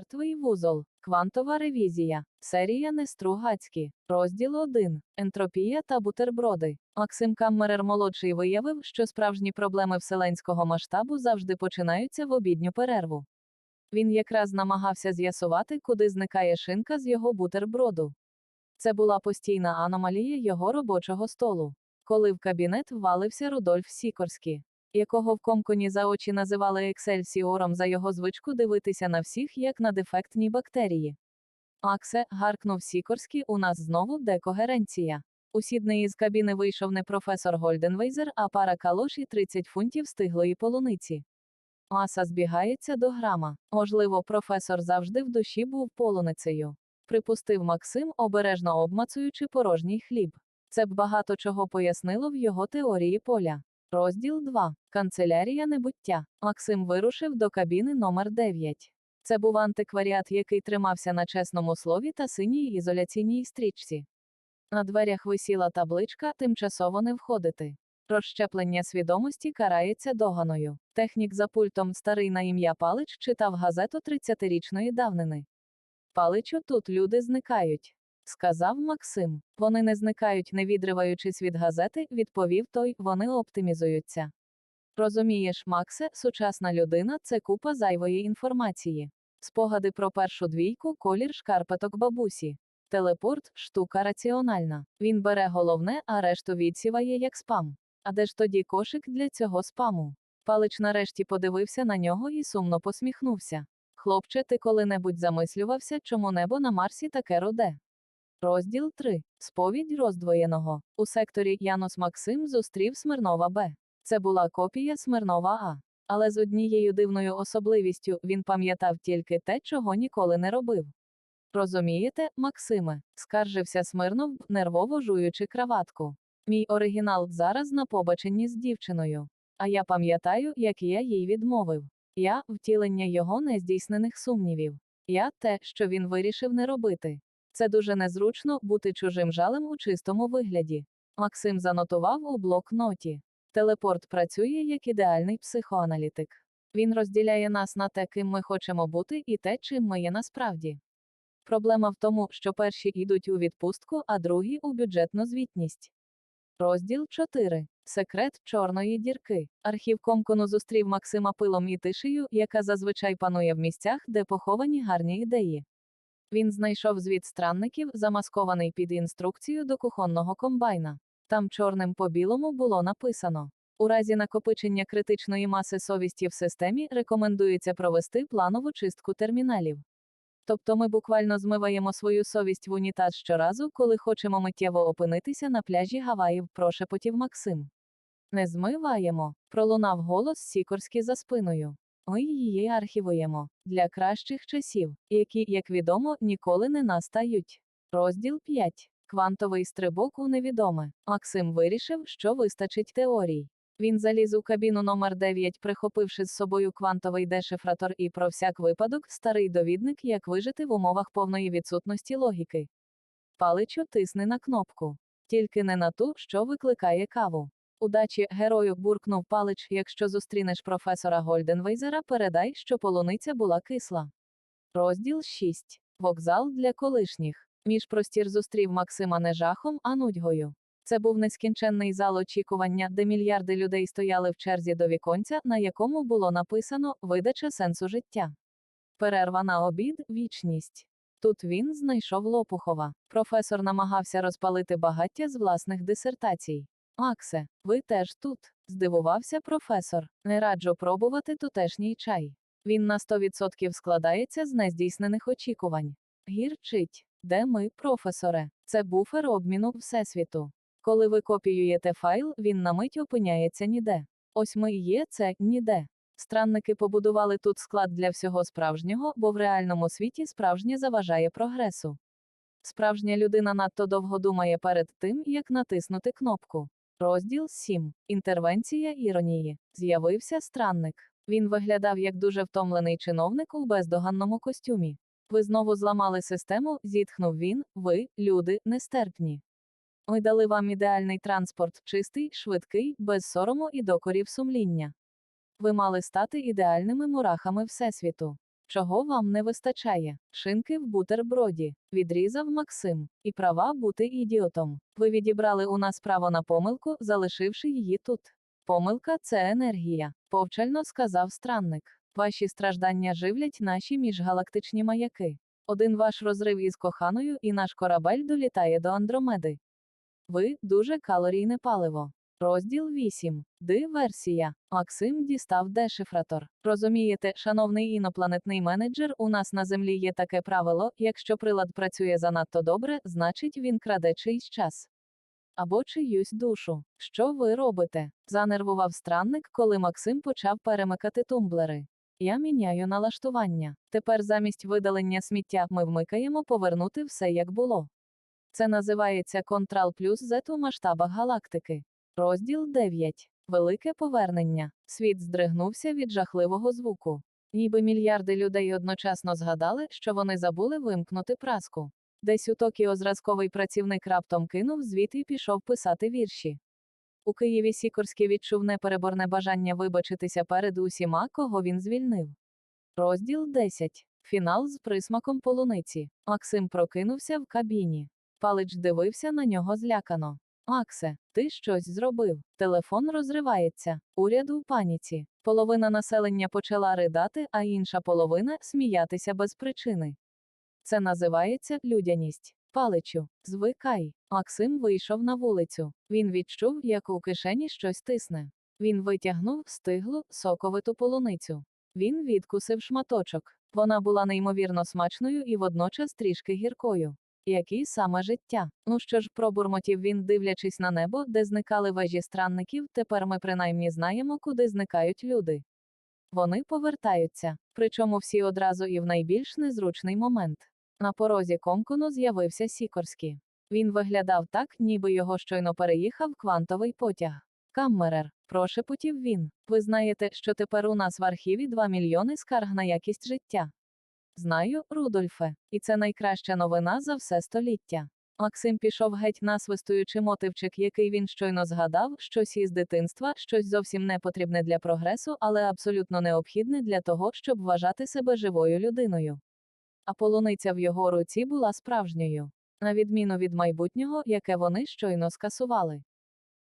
Мертвий вузол. Квантова ревізія. Серія Нестругацькі. Розділ 1. Ентропія та бутерброди. Максим Каммерер молодший виявив, що справжні проблеми вселенського масштабу завжди починаються в обідню перерву. Він якраз намагався з'ясувати, куди зникає шинка з його бутерброду. Це була постійна аномалія його робочого столу. Коли в кабінет ввалився Рудольф Сікорський, якого в комконі за очі називали Ексельсіором за його звичку дивитися на всіх як на дефектні бактерії. Аксе, гаркнув Сікорський, у нас знову декогеренція. У Сіднеї з кабіни вийшов не професор Гольденвейзер, а пара калош і 30 фунтів стиглої полуниці. Маса збігається до грама. Можливо, професор завжди в душі був полуницею. Припустив Максим, обережно обмацуючи порожній хліб. Це б багато чого пояснило в його теорії поля. Розділ 2. Канцелярія небуття. Максим вирушив до кабіни номер 9. Це був антикваріат, який тримався на чесному слові та синій ізоляційній стрічці. На дверях висіла табличка тимчасово не входити. Розщеплення свідомості карається доганою. Технік за пультом старий на ім'я Палич читав газету 30-річної давнини. Паличу, тут люди зникають. Сказав Максим. Вони не зникають, не відриваючись від газети, відповів той, вони оптимізуються. Розумієш, Максе, сучасна людина це купа зайвої інформації. Спогади про першу двійку, колір шкарпеток бабусі. Телепорт штука раціональна. Він бере головне, а решту відсіває як спам. А де ж тоді кошик для цього спаму? Палич нарешті подивився на нього і сумно посміхнувся. Хлопче, ти коли-небудь замислювався, чому небо на Марсі таке руде? Розділ 3. Сповідь роздвоєного. У секторі Янус Максим зустрів Смирнова Б. Це була копія Смирнова А. Але з однією дивною особливістю він пам'ятав тільки те, чого ніколи не робив. Розумієте, Максиме, скаржився Смирнов, нервово жуючи краватку. Мій оригінал зараз на побаченні з дівчиною. А я пам'ятаю, як я їй відмовив. Я втілення його нездійснених сумнівів. Я те, що він вирішив не робити. Це дуже незручно бути чужим жалем у чистому вигляді. Максим занотував у блокноті. Телепорт працює як ідеальний психоаналітик. Він розділяє нас на те, ким ми хочемо бути, і те, чим ми є насправді. Проблема в тому, що перші йдуть у відпустку, а другі у бюджетну звітність. Розділ 4. Секрет чорної дірки. Архів Комкону зустрів Максима пилом і тишею, яка зазвичай панує в місцях, де поховані гарні ідеї. Він знайшов звіт странників, замаскований під інструкцію до кухонного комбайна. Там чорним по білому було написано: у разі накопичення критичної маси совісті в системі рекомендується провести планову чистку терміналів. Тобто ми буквально змиваємо свою совість в унітаз щоразу, коли хочемо миттєво опинитися на пляжі Гаваїв, прошепотів Максим. Не змиваємо, пролунав голос Сікорський за спиною. Ми її архівуємо для кращих часів, які, як відомо, ніколи не настають. Розділ 5. Квантовий стрибок у невідоме. Максим вирішив, що вистачить теорій. Він заліз у кабіну номер 9, прихопивши з собою квантовий дешифратор і про всяк випадок старий довідник, як вижити в умовах повної відсутності логіки. Паличу тисни на кнопку. Тільки не на ту, що викликає каву. Удачі, герою, буркнув палич, якщо зустрінеш професора Гольденвейзера, передай, що полуниця була кисла. Розділ 6. Вокзал для колишніх. Міжпростір зустрів Максима не жахом, а нудьгою. Це був нескінченний зал очікування, де мільярди людей стояли в черзі до віконця, на якому було написано видача сенсу життя. Перерва на обід, вічність. Тут він знайшов Лопухова. Професор намагався розпалити багаття з власних дисертацій. Максе, ви теж тут? здивувався професор. Не раджу пробувати тутешній чай. Він на 100% складається з нездійснених очікувань. Гірчить. Де ми, професоре? Це буфер обміну Всесвіту. Коли ви копіюєте файл, він на мить опиняється ніде. Ось ми і є це ніде. Странники побудували тут склад для всього справжнього, бо в реальному світі справжнє заважає прогресу. Справжня людина надто довго думає перед тим, як натиснути кнопку. Розділ 7. Інтервенція іронії. З'явився странник. Він виглядав як дуже втомлений чиновник у бездоганному костюмі. Ви знову зламали систему, зітхнув він, ви, люди, нестерпні. Ми дали вам ідеальний транспорт, чистий, швидкий, без сорому і докорів сумління. Ви мали стати ідеальними мурахами Всесвіту. Чого вам не вистачає? Шинки в бутерброді, відрізав Максим. І права бути ідіотом. Ви відібрали у нас право на помилку, залишивши її тут. Помилка це енергія, повчально сказав странник. Ваші страждання живлять наші міжгалактичні маяки. Один ваш розрив із коханою, і наш корабель долітає до Андромеди. Ви дуже калорійне паливо. Розділ 8. Ди-версія. Максим дістав дешифратор. Розумієте, шановний інопланетний менеджер, у нас на землі є таке правило: якщо прилад працює занадто добре, значить він краде чийсь час. Або чиюсь душу. Що ви робите? занервував странник, коли Максим почав перемикати тумблери. Я міняю налаштування. Тепер замість видалення сміття ми вмикаємо повернути все як було. Це називається Контрал плюс Z у масштабах галактики. Розділ 9. Велике повернення. Світ здригнувся від жахливого звуку. Ніби мільярди людей одночасно згадали, що вони забули вимкнути праску. Десь у Токіо зразковий працівник раптом кинув звіт і пішов писати вірші. У Києві Сікорський відчув непереборне бажання вибачитися перед усіма, кого він звільнив. Розділ 10. Фінал з присмаком полуниці. Максим прокинувся в кабіні. Палич дивився на нього злякано. Максе, ти щось зробив. Телефон розривається. Уряд у паніці. Половина населення почала ридати, а інша половина сміятися без причини. Це називається людяність. Паличу, звикай. Максим вийшов на вулицю. Він відчув, як у кишені щось тисне. Він витягнув стиглу, соковиту полуницю. Він відкусив шматочок. Вона була неймовірно смачною і водночас трішки гіркою. Які саме життя? Ну що ж, пробурмотів він, дивлячись на небо, де зникали вежі странників, тепер ми принаймні знаємо, куди зникають люди. Вони повертаються, причому всі одразу і в найбільш незручний момент. На порозі комкону з'явився Сікорський. Він виглядав так, ніби його щойно переїхав квантовий потяг. Каммерер, прошепотів він. Ви знаєте, що тепер у нас в архіві 2 мільйони скарг на якість життя. Знаю, Рудольфе, і це найкраща новина за все століття. Максим пішов геть насвистуючи мотивчик, який він щойно згадав, щось із дитинства, щось зовсім не потрібне для прогресу, але абсолютно необхідне для того, щоб вважати себе живою людиною. А полуниця в його руці була справжньою, на відміну від майбутнього, яке вони щойно скасували.